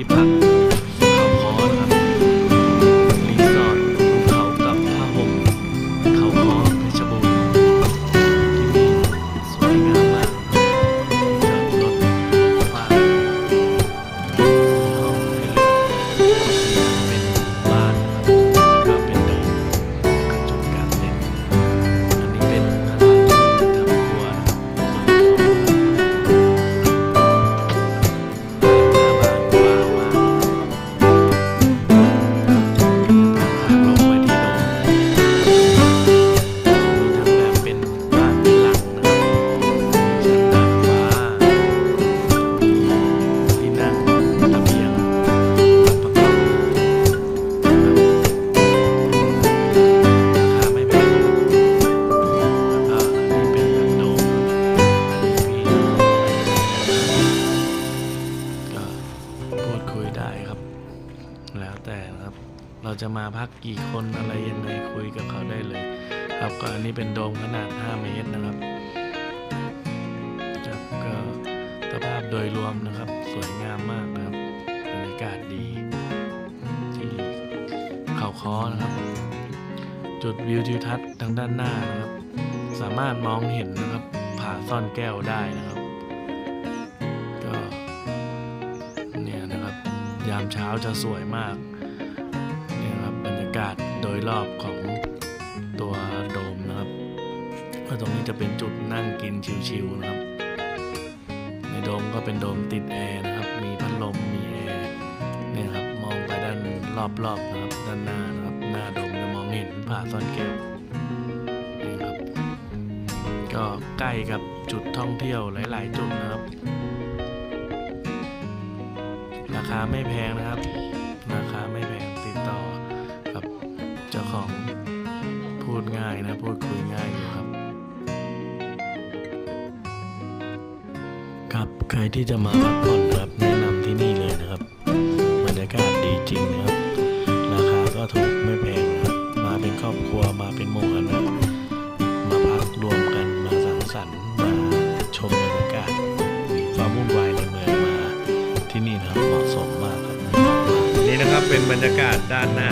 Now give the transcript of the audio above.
ที่ พูดคุยได้ครับ แล้วแต่นะครับ เราจะมาพักกี่คนอะไรยังไงคุยกับเขาได้เลย ครับก็อันนี้เป็นโดมขนาด 5 เมตรนะครับครับก็สภาพโดยรวมนะครับ สวยงามมากนะครับบรรยากาศดี ที่เขาค้อนะครับ จุดวิวทิวทัศน์ทางด้านหน้านะครับ สามารถมองเห็นนะครับผาซ่อนแก้วได้นะครับ ยามเช้าจะสวยมากนี่ครับบรรยากาศโดยรอบของตัวโดมนะครับแล้วตรงนี้จะเป็นจุดนั่งกินชิวๆนะครับ ในโดมก็เป็นโดมติดแอร์นะครับ มีพัดลมมีแอร์เนี่ยครับมองไปด้านรอบๆนะครับด้านหน้านะครับ หน้าโดมจะมองเห็นผาซ่อนแก้วนี่ครับก็ใกล้กับจุดท่องเที่ยวหลาย ๆ จุดนะครับ ราคาไม่แพงนะครับ ราคาไม่แพงติดต่อกับเจ้าของพูดง่ายนะ พูดคุยง่ายอยู่ครับ ครับใครที่จะมาพักผ่อนครับแนะนำที่นี่เลยนะครับบรรยากาศดีจริงนะครับ เป็นบรรยากาศด้านหน้า